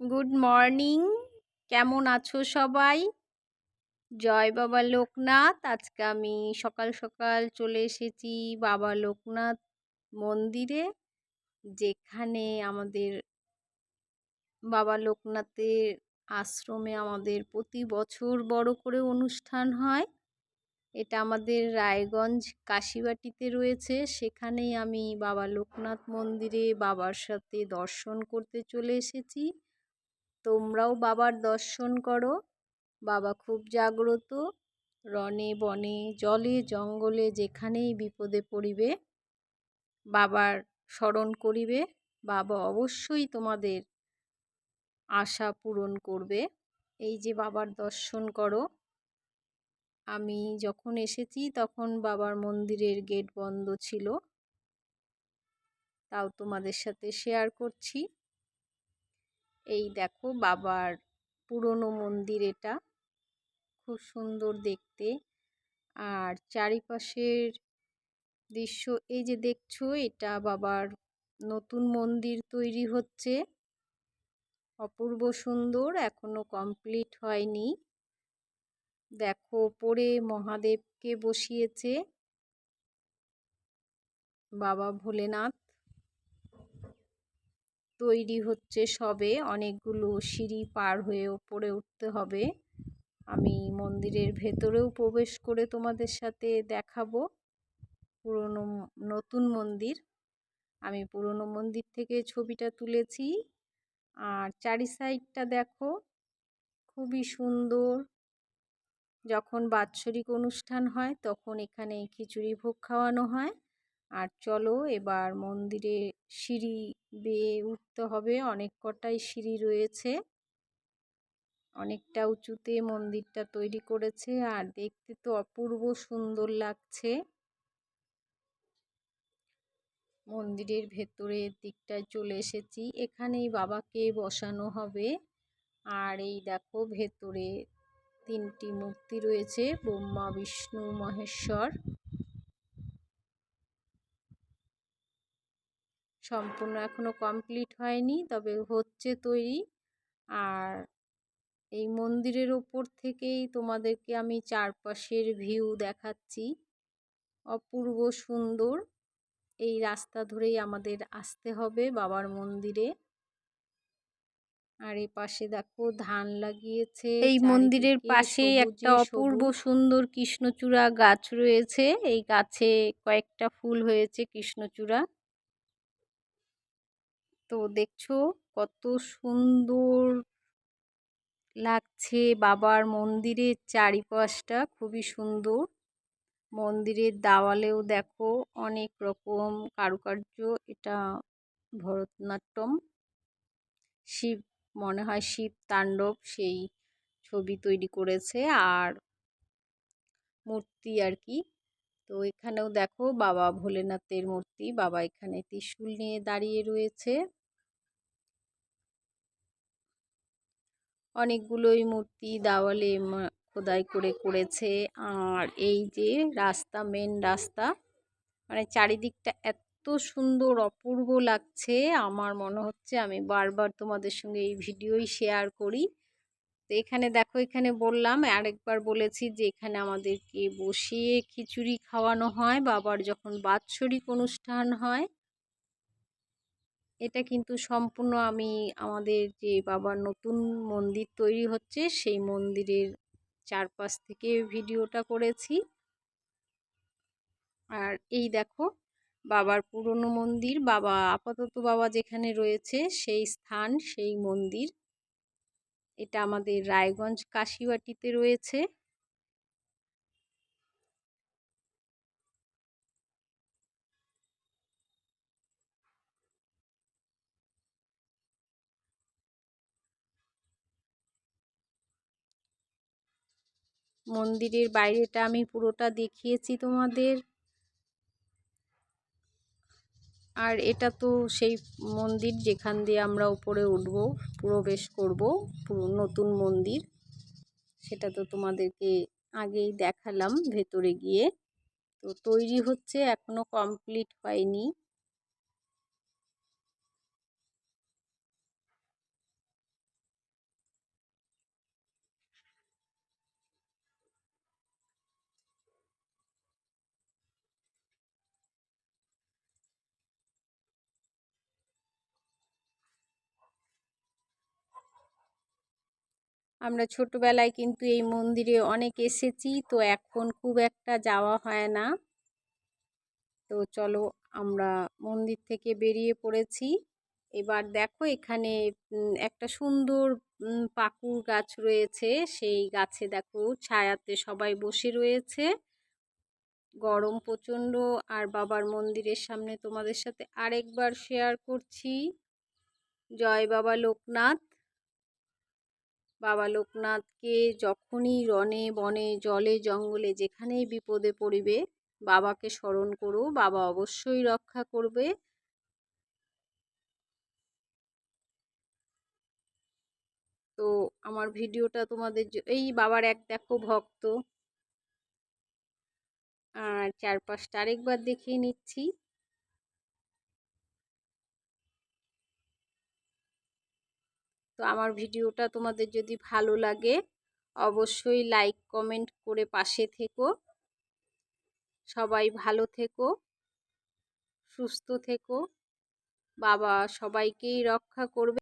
Good morning কেমন আছো সবাই? জয় বাবা লোকনাথ। আজকে আমি সকাল সকাল চলে এসেছি বাবা লোকনাথ মন্দিরে, যেখানে আমাদের বাবা লোকনাথের আশ্রমে আমাদের প্রতি বছর বড় করে অনুষ্ঠান হয়। এটা আমাদের রায়গঞ্জ কাশিবাটিতে রয়েছে। সেখানেই আমি বাবা লোকনাথ মন্দিরে বাবার সাথে দর্শন করতে চলে এসেছি। তোমরাও বাবার দর্শন করো। বাবা খুব জাগ্রত। রনে বনে, জলে, জঙ্গলে, যেখানেই বিপদে পড়িবে, বাবার স্মরণ করিবে। বাবা অবশ্যই তোমাদের আশা পূরণ করবে। এই যে বাবার দর্শন করো। আমি যখন এসেছি তখন বাবার মন্দিরের গেট বন্ধ ছিল। তাও তোমাদের সাথে শেয়ার করছি। এই দেখো বাবার পুরনো মন্দির এটা। খুব সুন্দর দেখতে। আর চারিপাশের দৃশ্য, এই যে দেখছ, এটা বাবার নতুন মন্দির তৈরি হচ্ছে। অপূর্ব সুন্দর, এখনও কমপ্লিট হয়নি। দেখো পরে মহাদেবকে বসিয়েছে বাবা ভোলেনাথ। তৈরি হচ্ছে সবে। অনেকগুলো সিঁড়ি পার হয়ে ওপরে উঠতে হবে। আমি মন্দিরের ভেতরেও প্রবেশ করে তোমাদের সাথে দেখাবো। পুরনো নতুন মন্দির। আমি পুরনো মন্দির থেকে ছবিটা তুলেছি। আর চারি সাইডটা দেখো, খুবই সুন্দর। যখন বাৎসরিক অনুষ্ঠান হয়, তখন এখানে খিচুড়ি ভোগ খাওয়ানো হয়। আর চলো এবার মন্দিরে সিঁড়ি বেয়ে উঠতে হবে। অনেক কটাই সিঁড়ি রয়েছে। অনেকটা উঁচুতে মন্দিরটা তৈরি করেছে আর দেখতে তো অপূর্ব সুন্দর লাগছে। মন্দিরের ভেতরের দিকটায় চলে এসেছি। এখানেই বাবাকে বসানো হবে। আর এই দেখো ভেতরে তিনটি মূর্তি রয়েছে। ব্রহ্মা, বিষ্ণু, মহেশ্বর। সম্পূর্ণ এখনও কমপ্লিট হয়নি। তবে হচ্ছে তৈরি। আর এই মন্দিরের ওপর থেকেই তোমাদেরকে আমি চারপাশের ভিউ দেখাচ্ছি। অপূর্ব সুন্দর। এই রাস্তা ধরেই আমাদের আসতে হবে বাবার মন্দিরে। আর এই পাশে দেখো ধান লাগিয়েছে এই মন্দিরের পাশে একটা অপূর্ব সুন্দর কৃষ্ণচূড়া গাছ রয়েছে। এই গাছে কয়েকটা ফুল হয়েছে কৃষ্ণচূড়া। তো দেখছ কত সুন্দর লাগছে বাবার মন্দিরের চারিপাশটা খুবই সুন্দর। মন্দিরের দাওয়ালেও দেখো অনেক রকম কারুকার্য, এটা ভরতনাট্যম। শিব, মনে হয় শিব তাণ্ডব সেই ছবি তৈরি করেছে আর মূর্তি আর কি। তো এখানেও দেখো বাবা ভোলেনাথের মূর্তি, বাবা এখানে ত্রিশূল নিয়ে দাঁড়িয়ে রয়েছে। অনেকগুলোই মূর্তি দেওয়ালে খোদাই করে করেছে। আর এই যে রাস্তা মেন রাস্তা মানে চারিদিকটা এত সুন্দর, অপূর্ব লাগছে। আমার মনে হচ্ছে আমি বারবার তোমাদের সঙ্গে এই ভিডিওই শেয়ার করি। তো এখানে দেখো, এখানে বললাম, আরেকবার বলেছি যে এখানে আমাদেরকে বসিয়ে খিচুড়ি খাওয়ানো হয়। বাবার যখন বাৎসরিক অনুষ্ঠান হয় এটা কিন্তু সম্পূর্ণ আমি আমাদের যে বাবার নতুন মন্দির তৈরি হচ্ছে, সেই মন্দিরের চারপাশ থেকে ভিডিওটা করেছি। আর এই দেখো, বাবার পুরনো মন্দির, বাবা, আপাতত বাবা যেখানে রয়েছে, সেই স্থান, সেই মন্দির। এটা আমাদের রায়গঞ্জ কাশিবাটিতে রয়েছে। মন্দিরের বাইরেটা আমি পুরোটা দেখিয়েছি তোমাদের। আর এটা তো সেই মন্দির যেখান দিয়ে আমরা উপরে উঠব, প্রবেশ করব, পুরো নতুন মন্দির। সেটা তো তোমাদেরকে আগেই দেখালাম ভেতরে গিয়ে। তো তৈরি হচ্ছে এখনও কমপ্লিট হয়নি। আমরা ছোটবেলায় কিন্তু এই মন্দিরে অনেক এসেছি, তো এখন খুব একটা যাওয়া হয় না। তো চলো আমরা মন্দির থেকে বেরিয়ে পড়েছি। এবার দেখো এখানে একটা সুন্দর পাকুর গাছ রয়েছে। সেই গাছে দেখো ছায়াতে সবাই বসে রয়েছে। গরম প্রচণ্ড, আর বাবার মন্দিরের সামনে তোমাদের সাথে আরেকবার শেয়ার করছি। জয় বাবা লোকনাথ। বাবা লোকনাথকে যখনই রনে বনে জলে জঙ্গলে যেখানেই বিপদে পড়িবে, বাবাকে স্মরণ করো, বাবা অবশ্যই রক্ষা করবে। তো আমার ভিডিওটা তোমাদের এই বাবার এক দেখো ভক্ত। আর চারপাশটা আরেকবার দেখিয়ে নিচ্ছি। তো আমার ভিডিওটা তোমাদের যদি ভালো লাগে, অবশ্যই লাইক কমেন্ট করে পাশে থেকো। সবাই ভালো থেকো, সুস্থ থেকো। বাবা সবাইকেই রক্ষা করবে।